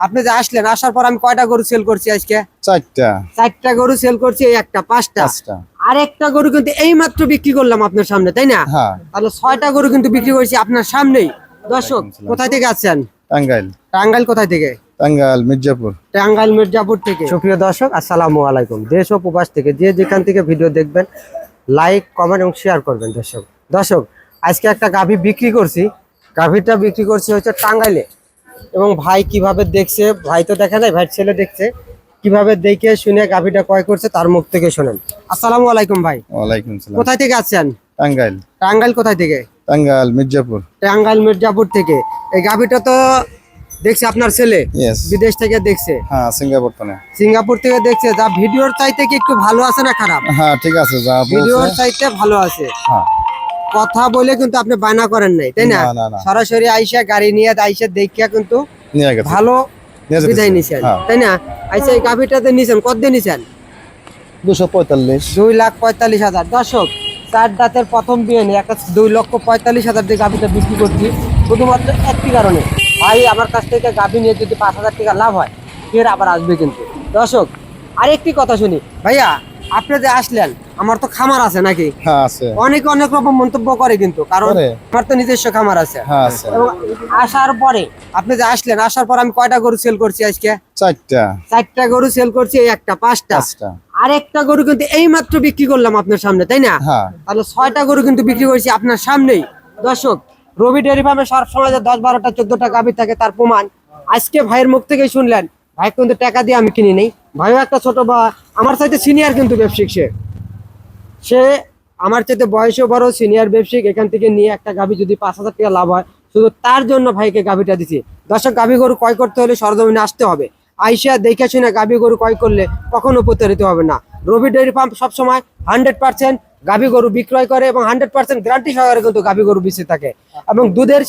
আপনি যে আসলেন আসার পর আমি কয়টা গরু সেল করছি আজকে? চারটা। চারটা গরু সেল করছি এই একটা পাঁচটা। পাঁচটা। আরেকটা গরু কিন্তু এই মাত্র বিক্রি করলাম আপনার সামনে তাই না? হ্যাঁ। তাহলে ছয়টা গরু কিন্তু বিক্রি করেছি আপনার সামনেই। দর্শক কোথায় থেকে আছেন? টাঙ্গাইল। টাঙ্গাইল কোথায় থেকে? টাঙ্গাইল মির্জাপুর। টাঙ্গাইল মির্জাপুর থেকে। সুপ্রিয় দর্শক আসসালামু আলাইকুম। দেশ ও প্রবাস থেকে যে যেখান থেকে ভিডিও দেখবেন লাইক কমেন্ট এবং শেয়ার করবেন দর্শক। দর্শক আজকে একটা গাভী বিক্রি করছি। গাভীটা বিক্রি করছি হচ্ছে টাঙ্গাইলে। এবং ভাই কীভাবে দেখছে ভাই তো দেখা নাই ভাই ছেলে দেখছে কীভাবে দেখে শুনে গাভীটা ক্রয় করছে তার মুখ থেকে শোনেন। আসসালামু আলাইকুম ভাই। ওয়ালাইকুম সালাম। কোথায় থেকে আছেন? টাঙ্গাইল। টাঙ্গাইল কোথায় থেকে? টাঙ্গাইল মির্জাপুর। টাঙ্গাইল মির্জাপুর থেকে। এই গাভীটা তো দেখছে আপনার ছেলে? বিদেশ থেকে দেখছে? হ্যাঁ সিঙ্গাপুর না সিঙ্গাপুর থেকে দেখছে। যা ভিডিওর চাইতে কি একটু ভালো আছে না খারাপ? হ্যাঁ ঠিক আছে যা ভিডিওর চাইতে ভালো আছে। হ্যাঁ। কথা বলে কিন্তু আপনি বায়না করেন নাই তাই না। সরাসরি আইসা গাড়ি নিয়ে আইসা দেখিয়া কিন্তু ভালো। বিদায় নিছেন হ্যাঁ। তাই না? আইসা এই গাভিটাতে নিছেন কত দিয়ে নিছেন? দুশো পঁয়তাল্লিশ। দুই লাখ পঁয়তাল্লিশ হাজার। দর্শক চার দাঁতের প্রথম বিয়ে নিয়ে একটা দুই লক্ষ পঁয়তাল্লিশ হাজার দিয়ে গাভিটা বিক্রি করছি শুধুমাত্র একটি কারণে। ভাই আমার কাছ থেকে গাভি নিয়ে যদি পাঁচ হাজার টাকা লাভ হয় ফের আবার আসবে কিন্তু। দর্শক আরেকটি কথা শুনি। ভাইয়া আপনি যে আসলেন আমার তো খামার আছে নাকি? হ্যাঁ আছে। অনেকে অনেক রকম মন্তব্য করে কিন্তু কারণ আমার তো নিজস্ব খামার আছে। হ্যাঁ আছে। এবং আসার পরে আপনি যে আসলেন আসার পর আমি কয়টা গরু সেল করছি আজকে? চারটা। চারটা গরু সেল করছি একটা পাঁচটা। আরেকটা গরু কিন্তু এই মাত্র বিক্রি করলাম আপনার সামনে তাই না? হ্যাঁ। তাহলে ছয়টা গরু কিন্তু বিক্রি করছি আপনার সামনেই। দর্শক রবি ডেয়ারি ফার্মে সব সময় যে দশ বারোটা চোদ্দটা গাভি থাকে তার প্রমাণ। আজকে ভাইয়ের মুখ থেকে শুনলেন ভাই কিন্তু টাকা দিয়ে আমি কিনি নেই। ভাইও একটা ছোট বা আমার চাইতে সিনিয়র কিন্তু ব্যবসায়িক সে। সে আমার চাইতে বয়সও বড় সিনিয়র ব্যবসায়িক, এখান থেকে নিয়ে একটা গাভী যদি পাঁচ হাজার টাকা লাভ হয়, শুধু তার জন্য ভাইকে গাভীটা দিছি। দর্শক, গাভী গরু ক্রয় করতে হলে সরজমিনে আসতে হবে। আইসা দেখে শুনে গাভী গরু ক্রয় করলে কখনো প্রতারিত হবে না। রবি ডেয়ারি ফার্ম সবসময় হান্ড্রেড পার্সেন্ট গাভী গরু বিক্রয় করে এবং হান্ড্রেড পার্সেন্ট গ্যারান্টি সহকারে কিন্তু গাভী গরু বেঁচে থাকে। এবং দুধের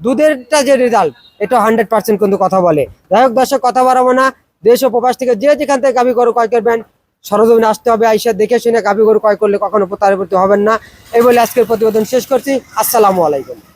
দুধেরটা যে রেজাল্ট এটা হান্ড্রেড পার্সেন্ট কিন্তু কথা বলে। যাই হোক দর্শক, কথা বাড়াবো না। দেশ ও প্রবাস থেকে যে যেখান থেকে গাভী গরু ক্রয় করবেন সরজমিনে আসতে হবে, আইসা দেখে শুনে গাভী গরু ক্রয় করলে কখনো প্রতারিত হবেন না। এই বলে আজকের প্রতিবেদন শেষ করছি। আসসালামু আলাইকুম।